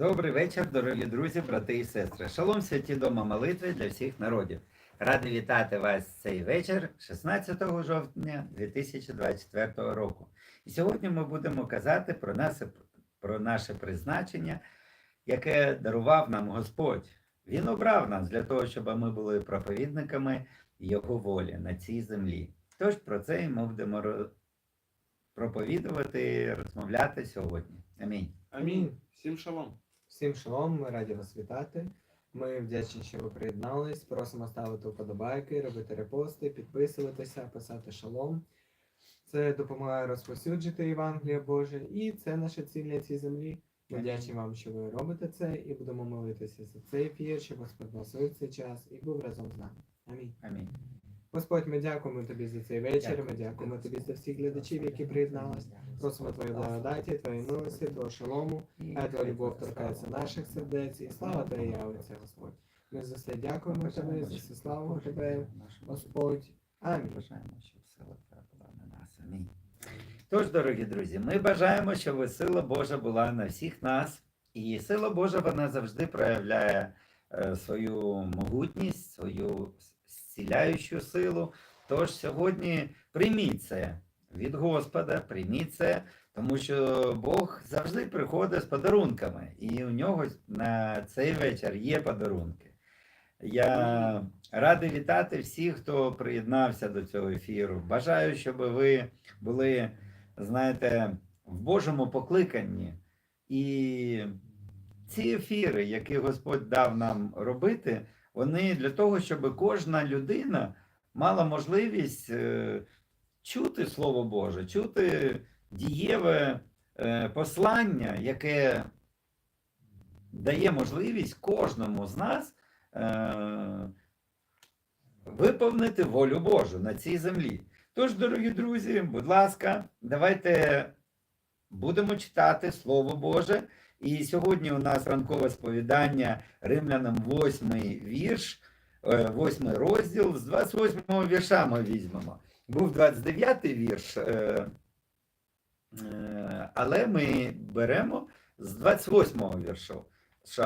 Добрий вечір, дорогі друзі, брати і сестри. Шалом святі дома молитви для всіх народів. Радий вітати вас цей вечір, 16 жовтня 2024 року. І сьогодні ми будемо казати про наше, про наше призначення, яке дарував нам Господь. Він обрав нас для того, щоб ми були проповідниками Його волі на цій землі. Тож про це і ми будемо проповідувати, розмовляти сьогодні. Амінь. Амінь. Всім шалом. Всім шалом, ми раді вас вітати. Ми вдячні, що ви приєднались. Просимо ставити вподобайки, робити репости, підписуватися, писати шалом. Це допомагає розповсюджити Євангеліє Боже, і це наша ціль на цій землі. Ми вдячні вам, що ви робите це, і будемо молитися за цей ефір, щоб Господь благословив цей час і був разом з нами. Амінь. Амінь. Господь, ми дякуємо тобі за цей вечір. Ми дякуємо тобі за всіх глядачів, які приєднались. Просимо твої благодаті, твої милості, твого шалому. Хай твоя любов торкається наших сердець, і слава Твоя явиться, Господь. Ми за все дякуємо Тобі, за все славу Тебе, Господь. Амінь. Бажаємо, щоб сила Твоя була на нас. Амінь. Тож, дорогі друзі, ми бажаємо, щоб сила Божа була на всіх нас. І сила Божа вона завжди проявляє е, свою могутність, свою зціляючу силу. Тож сьогодні прийміть це від Господа, прийміть це, тому що Бог завжди приходить з подарунками, і у нього на цей вечір є подарунки. Я радий вітати всіх, хто приєднався до цього ефіру. Бажаю, щоб ви були, знаєте, в Божому покликанні. І ці ефіри, які Господь дав нам робити, вони для того, щоб кожна людина мала можливість е, чути Слово Боже, чути дієве е, послання, яке дає можливість кожному з нас е, виповнити волю Божу на цій землі. Тож, дорогі друзі, будь ласка, давайте будемо читати Слово Боже. І сьогодні у нас ранкове сповідання римлянам 8 вірш, 8 розділ, з 28 вірша ми візьмемо. Був 29 вірш, е, е, але ми беремо з 28 віршу,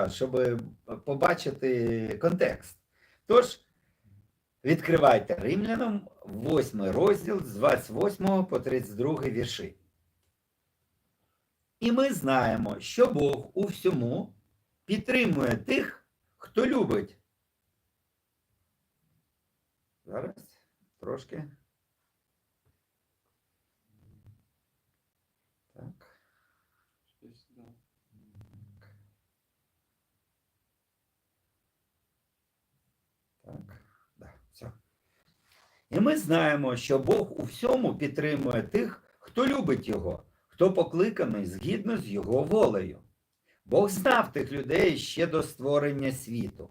щоб побачити контекст. Тож, відкривайте римлянам 8 розділ з 28 по 32 вірші. І ми знаємо, що Бог у всьому підтримує тих, хто любить. Зараз трошки. Так. Так, да, все. І ми знаємо, що Бог у всьому підтримує тих, хто любить Його, хто покликаний згідно з Його волею. Бог знав тих людей ще до створення світу.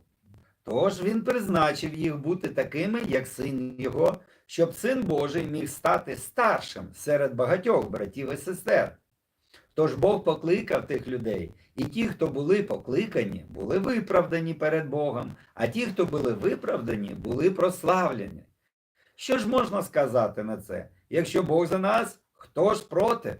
Тож він призначив їх бути такими, як син Його, щоб син Божий міг стати старшим серед багатьох братів і сестер. Тож Бог покликав тих людей, і ті, хто були покликані, були виправдані перед Богом, а ті, хто були виправдані, були прославлені. Що ж можна сказати на це? Якщо Бог за нас, хто ж проти?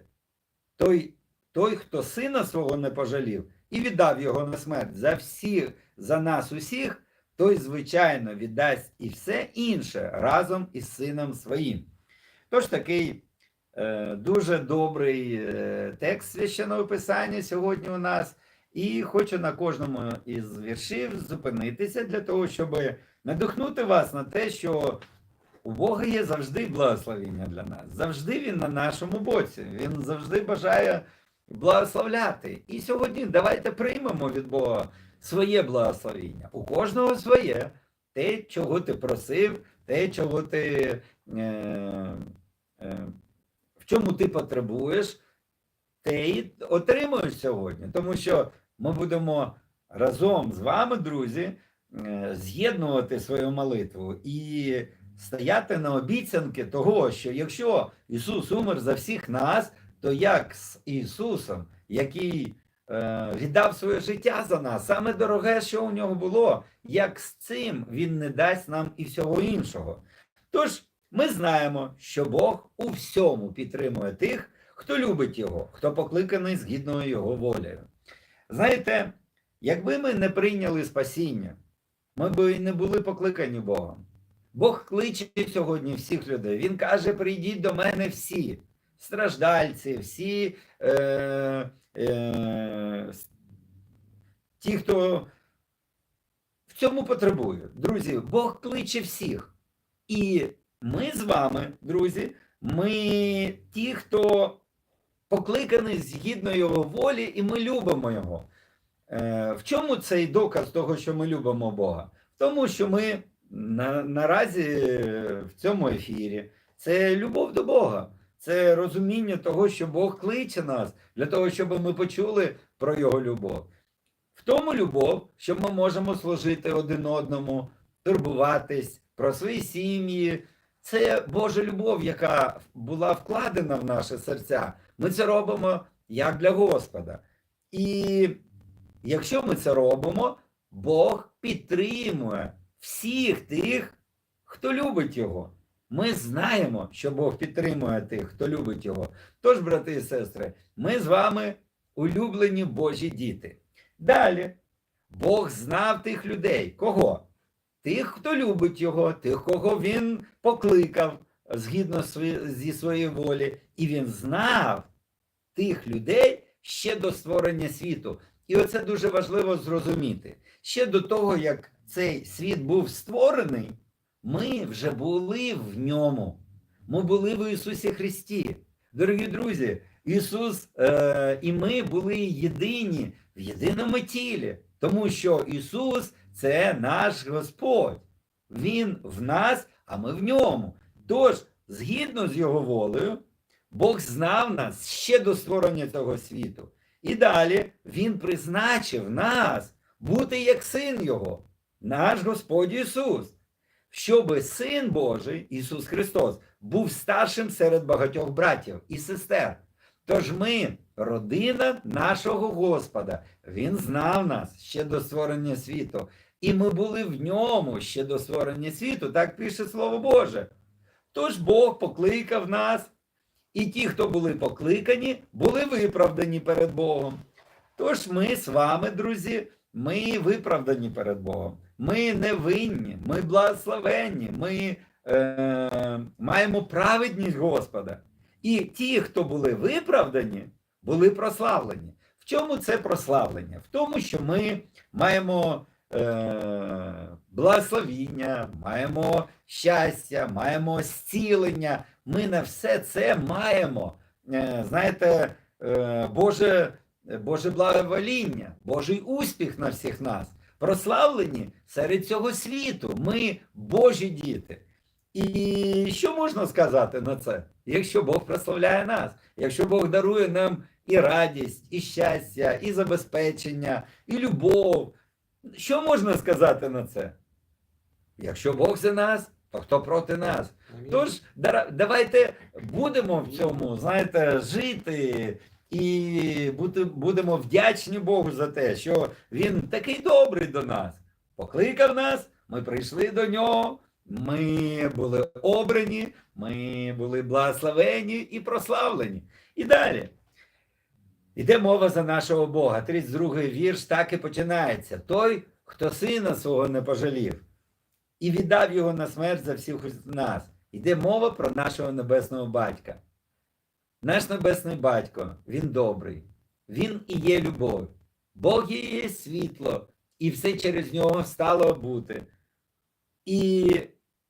Той, той, хто сина свого не пожалів і віддав його на смерть за всіх, за нас усіх, той, звичайно, віддасть і все інше разом із сином своїм. Тож такий е, дуже добрий е, текст священного писання сьогодні у нас. І хочу на кожному із віршів зупинитися для того, щоб надихнути вас на те, що у Бога є завжди благословення для нас. Завжди Він на нашому боці. Він завжди бажає благословляти. І сьогодні давайте приймемо від Бога своє благословення. У кожного своє. Те, чого ти просив, те, чого ти, е, е, в чому ти потребуєш, те і отримуєш сьогодні. Тому що ми будемо разом з вами, друзі, е, з'єднувати свою молитву і стояти на обіцянки того, що якщо Ісус умер за всіх нас, то як з Ісусом, який е, віддав своє життя за нас, саме дороге, що у нього було, як з цим Він не дасть нам і всього іншого. Тож ми знаємо, що Бог у всьому підтримує тих, хто любить Його, хто покликаний згідно Його волею. знаєте, якби ми не прийняли спасіння, ми б і не були покликані Богом. Бог кличе сьогодні всіх людей. Він каже: прийдіть до мене всі страждальці, всі е, е, ті, хто в цьому потребує. Друзі, Бог кличе всіх. І ми з вами, друзі, ми ті, хто покликаний згідно його волі, і ми любимо його. Е, в чому цей доказ того, що ми любимо Бога? В тому, що ми на, наразі е, в цьому ефірі це любов до Бога, це розуміння того, що Бог кличе нас для того, щоб ми почули про Його любов. В тому любов, що ми можемо служити один одному, турбуватись про свої сім'ї. Це Божа любов, яка була вкладена в наші серця. Ми це робимо як для Господа. І якщо ми це робимо, Бог підтримує всіх тих, хто любить Його. Ми знаємо, що Бог підтримує тих, хто любить Його. Тож, брати і сестри, ми з вами улюблені Божі діти. Далі, Бог знав тих людей. Кого? Тих, хто любить Його, тих, кого Він покликав згідно зі своєї волі. І він знав тих людей ще до створення світу. І оце дуже важливо зрозуміти. Ще до того, як цей світ був створений, ми вже були в ньому. Ми були в Ісусі Христі. Дорогі друзі, Ісус е, і ми були єдині в єдиному тілі, тому що Ісус це наш Господь. Він в нас, а ми в ньому. Тож, згідно з Його волею, Бог знав нас ще до створення цього світу. І далі Він призначив нас бути як син Його, наш Господь Ісус, щоби Син Божий, Ісус Христос, був старшим серед багатьох братів і сестер. Тож ми, родина нашого Господа, Він знав нас ще до створення світу, і ми були в ньому ще до створення світу, так пише Слово Боже. Тож Бог покликав нас, і ті, хто були покликані, були виправдані перед Богом. Тож ми з вами, друзі, ми виправдані перед Богом. Ми не винні, ми благословенні, ми е, маємо праведність Господа. І ті, хто були виправдані, були прославлені. В чому це прославлення? В тому, що ми маємо е, благословіння, маємо щастя, маємо зцілення. Ми на все це маємо. Е, знаєте, е, Боже, Боже благовоління, Божий успіх на всіх нас. Прославлені серед цього світу. Ми Божі діти. І що можна сказати на це? Якщо Бог прославляє нас, якщо Бог дарує нам і радість, і щастя, і забезпечення, і любов. Що можна сказати на це? Якщо Бог за нас, то хто проти нас? Тож давайте будемо в цьому, знаєте, жити і будемо вдячні Богу за те, що Він такий добрий до нас. Покликав нас, ми прийшли до нього, ми були обрані, ми були благословені і прославлені. І далі. Іде мова за нашого Бога. 32 вірш так і починається. Той, хто сина свого не пожалів і віддав його на смерть за всіх нас. Йде мова про нашого небесного батька. Наш небесний батько, він добрий, він і є любов. Бог є світло, і все через нього стало бути. І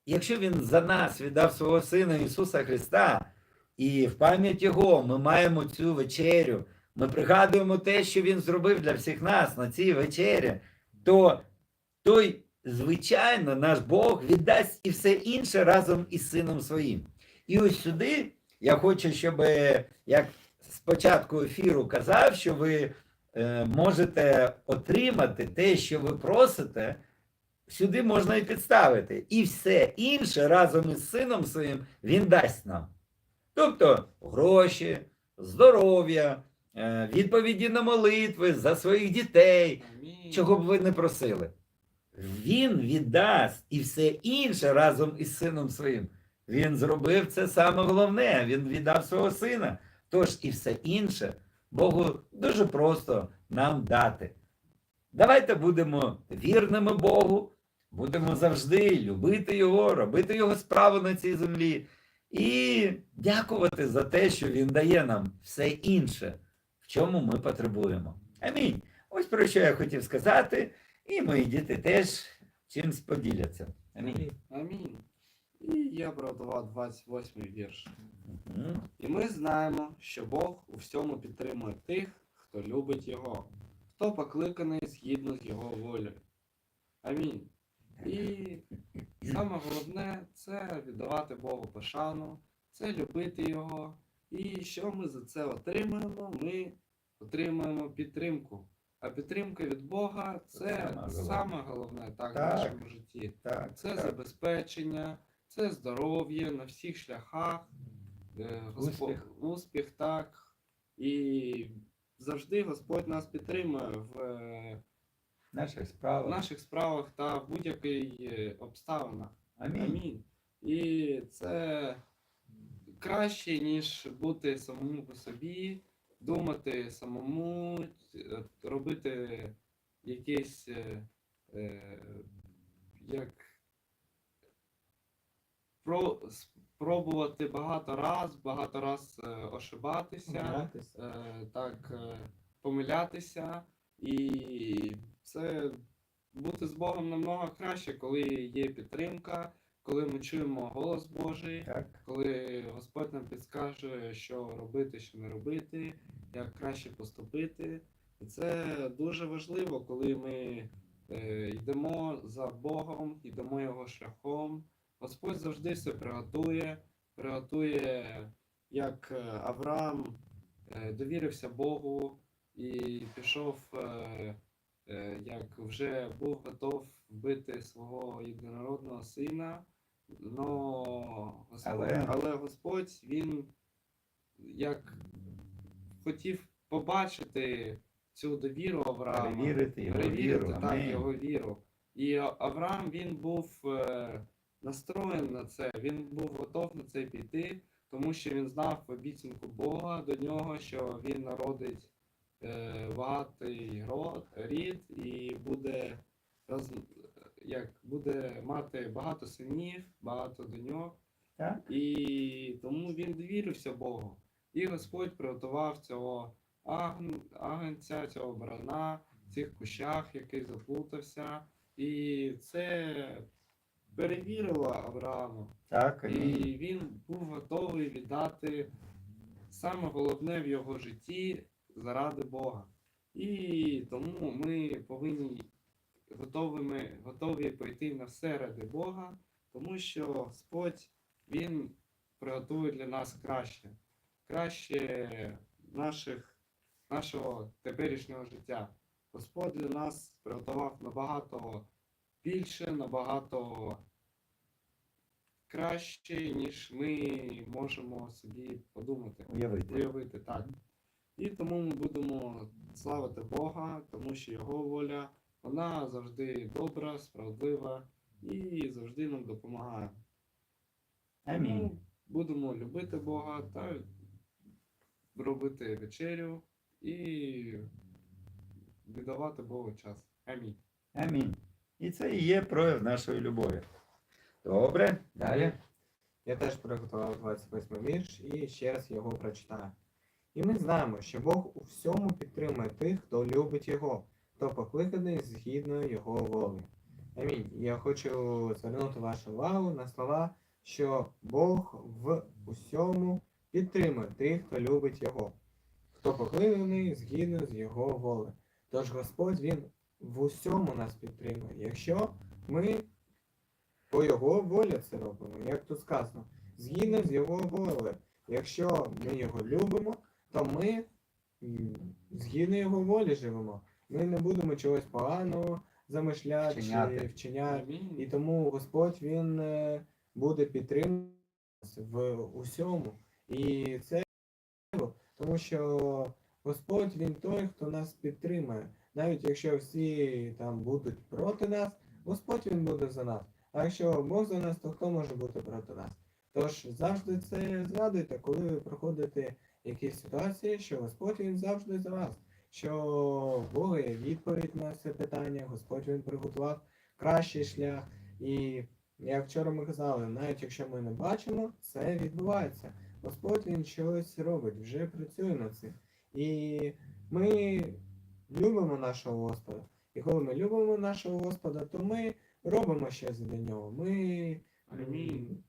якщо він за нас віддав свого Сина Ісуса Христа, і в пам'ять Його ми маємо цю вечерю, ми пригадуємо те, що Він зробив для всіх нас на цій вечері, то той, звичайно, наш Бог віддасть і все інше разом із Сином Своїм. І ось сюди я хочу, щоб як спочатку ефіру казав, що ви е, можете отримати те, що ви просите, сюди можна і підставити. І все інше разом із сином своїм він дасть нам. Тобто гроші, здоров'я, е, відповіді на молитви за своїх дітей, чого б ви не просили. Він віддасть і все інше разом із сином своїм. Він зробив це саме головне. Він віддав свого сина. Тож і все інше Богу дуже просто нам дати. Давайте будемо вірними Богу, будемо завжди любити Його, робити Його справу на цій землі і дякувати за те, що Він дає нам все інше, в чому ми потребуємо. Амінь. Ось про що я хотів сказати, і мої діти теж чимсь поділяться. Амінь. Амінь. І я продавав 28 вірш. Мгм. І ми знаємо, що Бог у всьому підтримує тих, хто любить Його, хто покликаний згідно з Його волею. Амінь. І саме головне це віддавати Богу пошану, це любити Його. І що ми за це отримуємо? Ми отримуємо підтримку. А підтримка від Бога Це саме головне. головне так, в нашому житті. Так, Це так. забезпечення, це здоров'я на всіх шляхах, е, Успіх. успіх, так. І завжди Господь нас підтримує в е, наших справах. в наших справах та в будь-яких е, обставинах. Амінь. Амінь. І це краще, ніж бути самому по собі, думати самому, робити якесь е, як спробувати багато раз, багато раз е, ошибатися е, так е, помилятися, і це бути з Богом намного краще, коли є підтримка, коли ми чуємо голос Божий, Так. коли Господь нам підскаже, що робити, що не робити, як краще поступити. І це дуже важливо, коли ми е, йдемо за Богом, йдемо його шляхом. Господь завжди все приготує, приготує, як е, Авраам е, довірився Богу і пішов, е, як вже був готов вбити свого єдинородного сина. Но Господь, Але- але Господь він як хотів побачити цю довіру Авраама, Перевірити його перевірити віру. так, його віру. І Авраам він був е, настроєн на це, він був готов на це піти, тому що він знав обіцянку Бога до нього, що він народить е, багатий род, рід і буде роз, як буде мати багато синів, багато доньок. Так. І тому він довірився Богу. І Господь приготував цього агн- агнця, цього барана цих кущах, який заплутався. І це перевірило Авраама. Так, І він був готовий віддати саме головне в його житті заради Бога. І тому ми повинні готовими, готові пойти на все ради Бога, тому що Господь Він приготує для нас краще, краще наших, нашого теперішнього життя. Господь для нас приготував набагато більше, набагато краще, ніж ми можемо собі подумати, Уявити. уявити так. І тому ми будемо славити Бога, тому що Його воля, вона завжди добра, справедлива і завжди нам допомагає. Амінь. Тому будемо любити Бога та робити вечерю і віддавати Богу час. Амінь. Амінь. І це і є прояв нашої любові. Добре, далі. Я теж приготував 28 вірш і ще раз його прочитаю. І ми знаємо, що Бог у всьому підтримує тих, хто любить Його, хто покликаний згідно Його волі. Амінь. Я хочу звернути вашу увагу на слова, що Бог в усьому підтримує тих, хто любить Його, хто покликаний згідно з Його волі. Тож Господь Він в усьому нас підтримує, якщо ми по його волі це робимо, як тут сказано, згідно з його волею. Якщо ми його любимо, то ми згідно його волі живемо. Ми не будемо чогось поганого замишляти Вчиняти. чи вчиняти. І тому Господь Він е, буде підтримувати нас в усьому. І це тому що Господь Він той, хто нас підтримує. Навіть якщо всі там будуть проти нас, Господь Він буде за нас. А якщо Бог за нас, то хто може бути проти нас? Тож завжди це згадуйте, коли ви проходите якісь ситуації, що Господь Він завжди за вас. що Бога є відповідь на це питання, Господь він приготував кращий шлях. І як вчора ми казали, навіть якщо ми не бачимо, це відбувається. Господь він щось робить, вже працює над цим. І ми любимо нашого Господа. І коли ми любимо нашого Господа, то ми робимо щось для нього. Ми Амінь.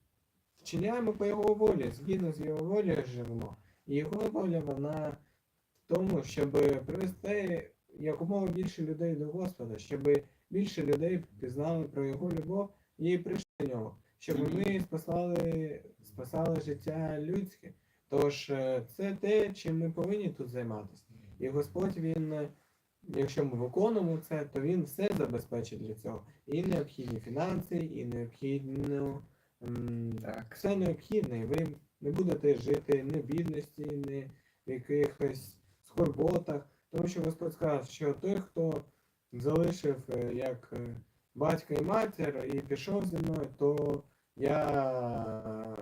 вчиняємо по його волі, згідно з його волею живемо. І його воля вона в тому, щоб привести якомога більше людей до Господа, щоб більше людей пізнали про його любов і прийшли до нього, щоб ми спасали, спасали життя людське. Тож е, це те, чим ми повинні тут займатися. І Господь він, якщо ми виконуємо це, то він все забезпечить для цього. І необхідні фінанси, і необхідну Так. все необхідне. Ви не будете жити ні в бідності, ні в якихось скорботах. Тому що Господь сказав, що той, хто залишив е, як е, батька і матір і пішов зі мною, то я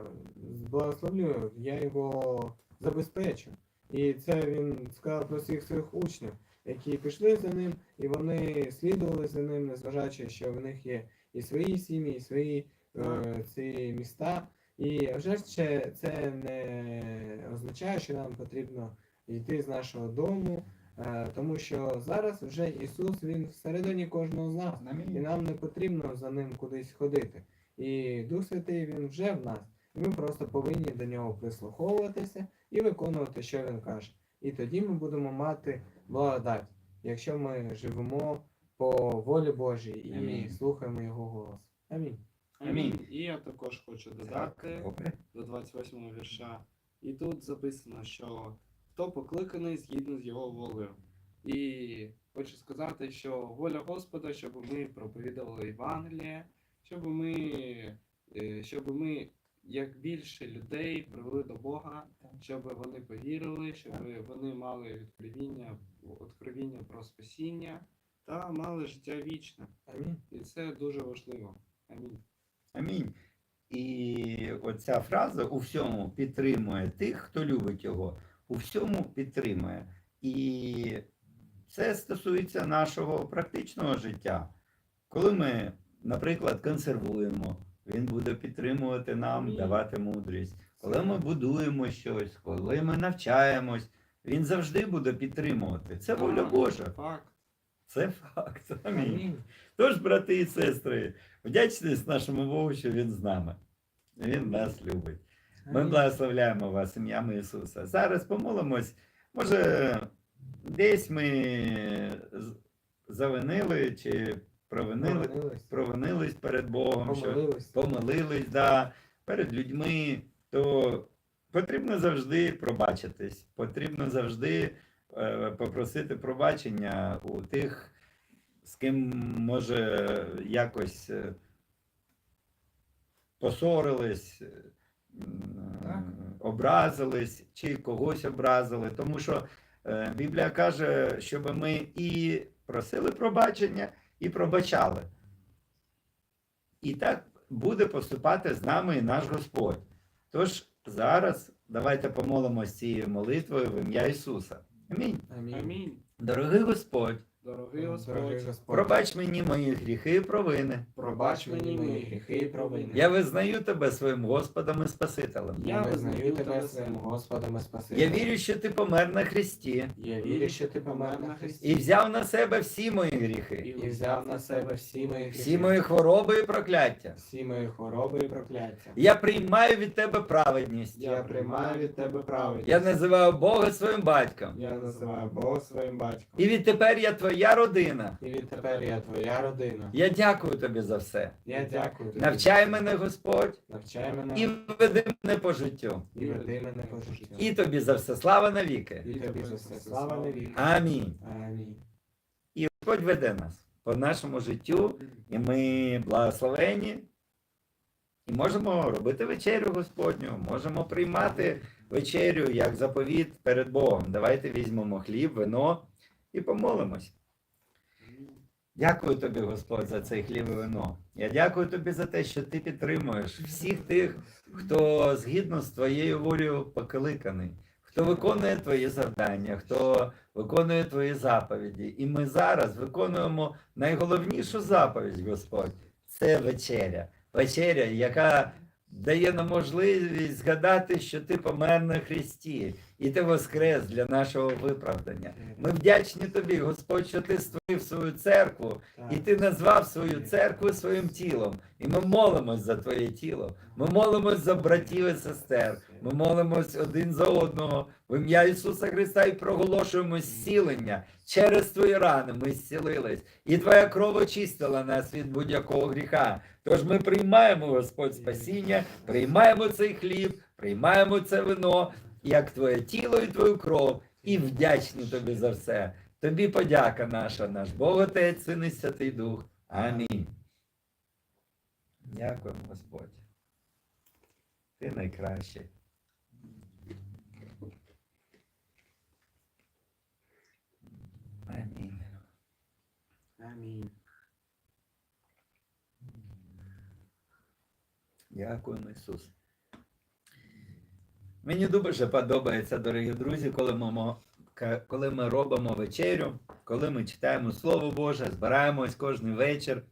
благословлю, я його забезпечу. І це він сказав про всіх своїх учнів, які пішли за ним, і вони слідували за ним, незважаючи, що в них є і свої сім'ї, і свої е, ці міста. І вже ж це, не означає, що нам потрібно йти з нашого дому, е, тому що зараз вже Ісус Він всередині кожного з нас. І нам не потрібно за ним кудись ходити. І Дух Святий він вже в нас. І ми просто повинні до нього прислуховуватися і виконувати, що він каже. І тоді ми будемо мати благодать, якщо ми живемо по волі Божій і Амінь. слухаємо його голос. Амінь. Амінь. І я також хочу додати Так, до 28 го вірша. І тут записано, що хто покликаний згідно з його волею. І хочу сказати, що воля Господа, щоб ми проповідували Євангеліє, щоб ми, е, щоб ми як більше людей привели до Бога, щоб вони повірили, щоб вони мали відкровіння, відкровіння про спасіння та мали життя вічне. Амінь. І це дуже важливо. Амінь. Амінь. І оця фраза у всьому підтримує тих, хто любить його. У всьому підтримує. І це стосується нашого практичного життя. Коли ми, наприклад, консервуємо, він буде підтримувати нам, давати мудрість. Коли ми будуємо щось, коли ми навчаємось, він завжди буде підтримувати. Це воля Божа. Це факт. Амінь. Тож, брати і сестри, вдячність нашому Богу, що Він з нами. Він нас любить. Ми благословляємо вас ім'ям Ісуса. Зараз помолимось. Може, десь ми завинили чи провинили, Помолились. провинились перед Богом, що помилились да, перед людьми, то потрібно завжди пробачитись, потрібно завжди е, попросити пробачення у тих, з ким може якось е, посорились, е, Так. образились чи когось образили. Тому що е, Біблія каже, щоб ми і просили пробачення, і пробачали. І так буде поступати з нами і наш Господь. Тож зараз давайте помолимося цією молитвою в ім'я Ісуса. Амінь. Амінь. Амінь. Дорогий Господь, Дорогий Господь, пробач мені мої гріхи і провини. пробач мені мої гріхи і провини. Я визнаю тебе своїм Господом і Спасителем. Я визнаю тебе своїм Господом і Спасителем. Я вірю, що ти помер на Христі Я вірю, що ти помер на Христі і взяв на себе всі мої гріхи, і взяв на себе всі мої гріхи, всі мої хвороби і прокляття. всі мої хвороби і прокляття. Я приймаю від тебе праведність. Я приймаю від тебе праведність. Я називаю Бога своїм батьком. Я називаю Бога своїм батьком. І відтепер я твоя родина. І відтепер я твоя родина. Я дякую тобі за все. Я дякую тобі. Навчай мене, Господь, Навчай мене і веди мене по життю. і веди мене по життю. І тобі за все слава навіки. І тобі за все слава навіки. Амінь. Амінь. І Господь веде нас по нашому життю, і ми благословені. І можемо робити вечерю Господню, можемо приймати вечерю як заповіт перед Богом. Давайте візьмемо хліб, вино і помолимось. Дякую тобі, Господь, за цей хліб і вино. Я дякую тобі за те, що ти підтримуєш всіх тих, хто згідно з твоєю волею покликаний, хто виконує твої завдання, хто виконує твої заповіді. І ми зараз виконуємо найголовнішу заповідь, Господь. Це вечеря. Вечеря, яка дає нам можливість згадати, що ти помер на Христі, і ти воскрес для нашого виправдання. Ми вдячні тобі, Господь, що ти створив свою церкву, і ти назвав свою церкву своїм тілом. І ми молимось за твоє тіло. Ми молимось за братів і сестер. Ми молимось один за одного в ім'я Ісуса Христа і проголошуємо зцілення. Через твої рани ми зцілились. І твоя кров очистила нас від будь-якого гріха. Тож ми приймаємо, Господь, спасіння, приймаємо цей хліб, приймаємо це вино, як твоє тіло і твою кров, і вдячні тобі за все. Тобі подяка наша, наш Бог Отець, Син і Святий Дух. Амінь. Дякуємо, Господь. Ти найкращий. Амінь. Амінь. Дякуємо, Ісус. Мені дуже подобається, дорогі друзі, коли ми, коли ми робимо вечерю, коли ми читаємо Слово Боже, збираємось кожен вечір.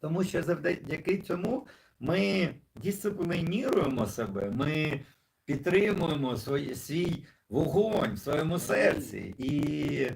Тому що завдяки цьому ми дисциплініруємо себе, ми підтримуємо свій, свій вогонь в своєму серці. І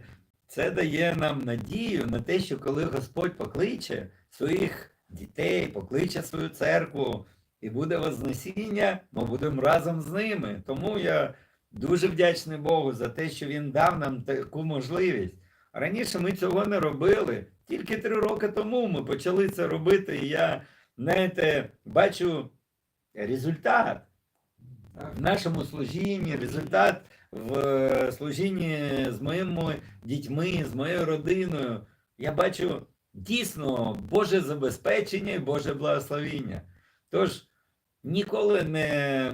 це дає нам надію на те, що коли Господь покличе своїх дітей, покличе свою церкву і буде Вознесіння, ми будемо разом з ними. Тому я дуже вдячний Богу за те, що Він дав нам таку можливість. Раніше ми цього не робили. Тільки три роки тому ми почали це робити, і я, знаєте, бачу результат в нашому служінні, результат в е, служінні з моїми дітьми, з моєю родиною. Я бачу дійсно Боже забезпечення і Боже благословіння. Тож ніколи не,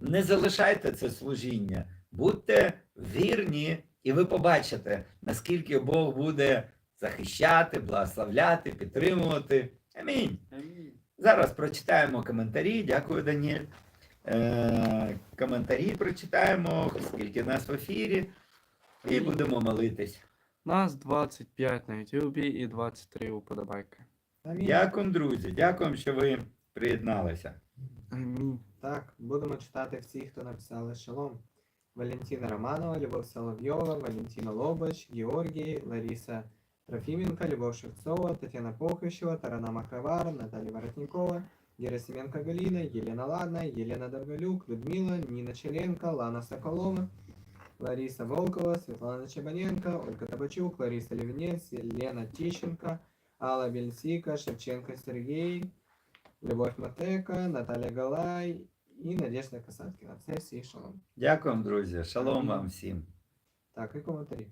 не залишайте це служіння, будьте вірні, і ви побачите, наскільки Бог буде захищати, благословляти, підтримувати. Амінь. Амінь. Зараз прочитаємо коментарі. Дякую, Даніель. Е, коментарі прочитаємо, оскільки нас в ефірі, і будемо молитись. Нас 25 на Ютубі і 23 уподобайки. Дякуємо, друзі. Дякуємо, що ви приєдналися. Амінь. Так, будемо читати всіх, хто написали шалом. Валентина Романова, Любов Соловйова, Валентина Лобач, Георгій, Лариса Трофименко, Любов Шевцова, Тетяна Похищева, Тарана Махавар, Наталья Воротникова, Герасименко Галина, Елена Ладна, Елена Довголюк, Людмила, Нина Челенко, Лана Соколова, Лариса Волкова, Светлана Чебаненко, Ольга Табачук, Лариса Левнец, Лена Тищенко, Алла Бельсика, Шевченко Сергей, Любовь Матека, Наталя Галай і Надежда Касаткіна. Це всі шалом. Дякуємо, друзі. Шалом вам всім. Так, і коментарі.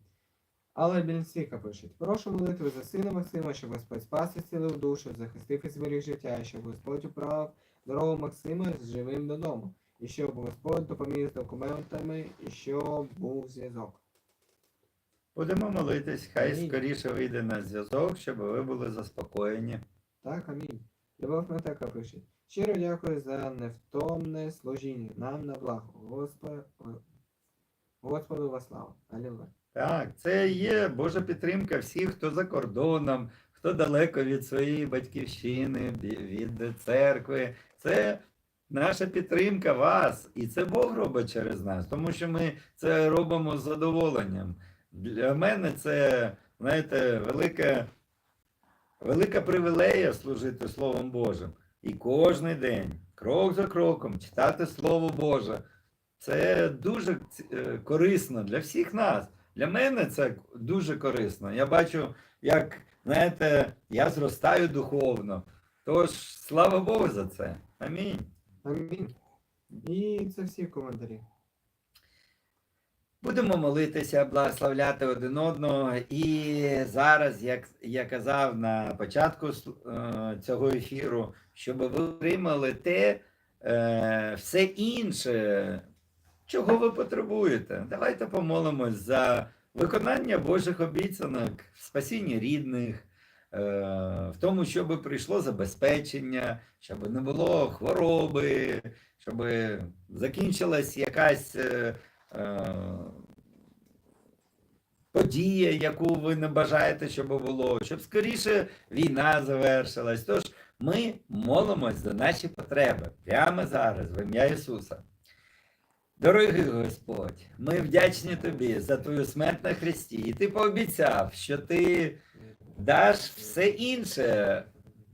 Алла Бельсика пише: Прошу молитви за сина Максима, щоб Господь спас і зцілив душу, захистив і зберіг життя, і щоб Господь управив дорогу Максима з живим додому, і щоб Господь допоміг з документами, і щоб був зв'язок. Будемо молитись, хай Амінь. скоріше вийде на зв'язок, щоб ви були заспокоєні. Так, амінь. Любов Матека пише. Щиро дякую за невтомне служіння нам на благо. Господь, Господу во славу. Алілуя. Так, це є Божа підтримка всіх, хто за кордоном, хто далеко від своєї батьківщини, від церкви. Це наша підтримка вас. І це Бог робить через нас, тому що ми це робимо з задоволенням. Для мене це, знаєте, велика, велика привілея служити Словом Божим. І кожен день, крок за кроком, читати Слово Боже. Це дуже е, корисно для всіх нас. Для мене це дуже корисно. Я бачу, як, знаєте, я зростаю духовно. Тож, слава Богу за це. Амінь. Амінь. І це всі коментарі. Будемо молитися, благословляти один одного. І зараз, як я казав на початку е, цього ефіру, щоб ви отримали те, е, все інше, чого ви потребуєте. Давайте помолимось за виконання Божих обіцянок, в спасінні рідних, е, в тому, щоб прийшло забезпечення, щоб не було хвороби, щоб закінчилась якась. Е, подія, яку ви не бажаєте, щоб було, щоб скоріше війна завершилась. Тож ми молимось за наші потреби прямо зараз, в ім'я Ісуса. Дорогий Господь, ми вдячні Тобі за Твою смерть на Христі. І Ти пообіцяв, що Ти даш все інше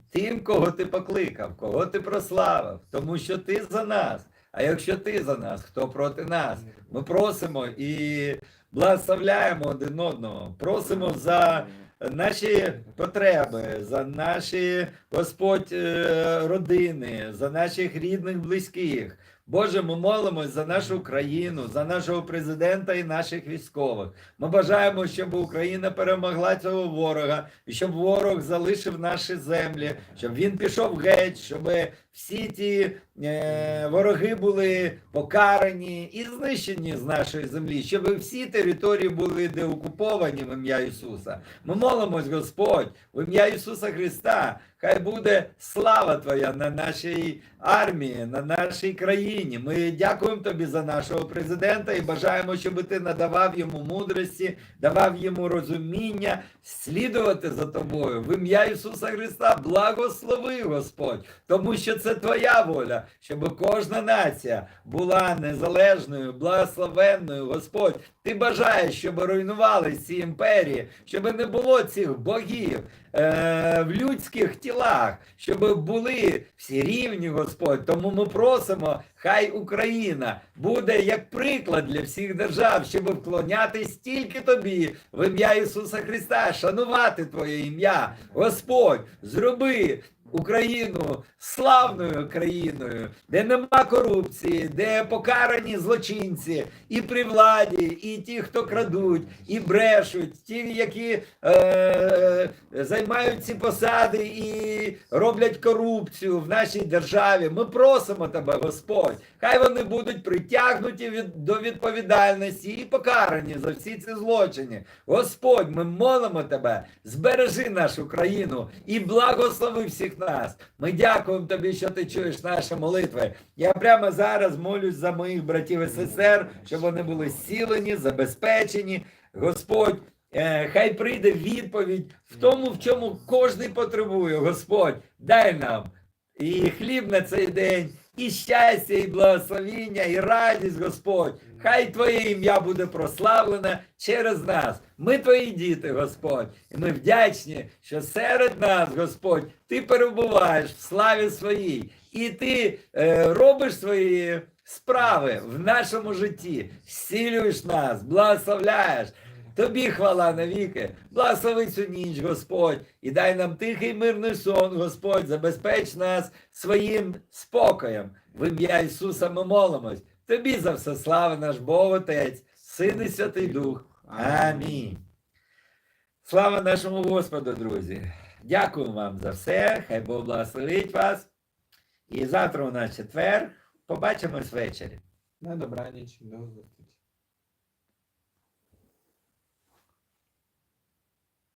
тим, кого ти покликав, кого ти прославив, тому що ти за нас. А якщо ти за нас, хто проти нас? Ми просимо і благословляємо один одного, просимо за наші потреби, за наші Господь е, родини, за наших рідних, близьких. Боже, ми молимось за нашу країну, за нашого президента і наших військових. Ми бажаємо, щоб Україна перемогла цього ворога, і щоб ворог залишив наші землі, щоб він пішов геть, щоб всі ті е, вороги були покарані і знищені з нашої землі, щоб всі території були деокуповані в ім'я Ісуса. Ми молимось, Господь, в ім'я Ісуса Христа. Хай буде слава Твоя на нашій армії, на нашій країні. Ми дякуємо Тобі за нашого президента і бажаємо, щоб ти надавав йому мудрості, давав йому розуміння, слідувати за тобою. В ім'я Ісуса Христа благослови, Господь, тому що це Твоя воля, щоб кожна нація була незалежною, благословенною, Господь. Ти бажаєш, щоб руйнувалися ці імперії, щоб не було цих богів е, в людських тілах, щоб були всі рівні, Господь. Тому ми просимо, хай Україна буде як приклад для всіх держав, щоб вклонятись тільки тобі в ім'я Ісуса Христа, шанувати Твоє ім'я. Господь, зроби. Україну славною країною, де нема корупції, де покарані злочинці і при владі, і ті, хто крадуть, і брешуть, ті, які е, займають ці посади і роблять корупцію в нашій державі. Ми просимо тебе, Господь. Хай вони будуть притягнуті від, до відповідальності і покарані за всі ці злочини. Господь, ми молимо тебе, збережи нашу країну і благослови всіх нас. Ми дякуємо тобі, що ти чуєш наші молитви. Я прямо зараз молюсь за моїх братів і сестер, щоб вони були зцілені, забезпечені. Господь. Е, Хай прийде відповідь в тому, в чому кожен потребує. Господь, дай нам і хліб на цей день, і щастя, і благословіння, і радість, Господь. Хай Твоє ім'я буде прославлене через нас. Ми Твої діти, Господь, і ми вдячні, що серед нас, Господь, Ти перебуваєш в славі своїй, і Ти е, робиш свої справи в нашому житті, зцілюєш нас, благословляєш. Тобі хвала навіки, благослови цю ніч, Господь, і дай нам тихий мирний сон, Господь, забезпеч нас своїм спокоєм. В ім'я Ісуса ми молимось. Тобі за все слава наш Бог Отець, Син і Святий Дух. Амінь. Слава нашому Господу, друзі. Дякую вам за все. Хай Бог благословить вас. І завтра у нас четвер. Побачимось ввечері. На добраніч, до.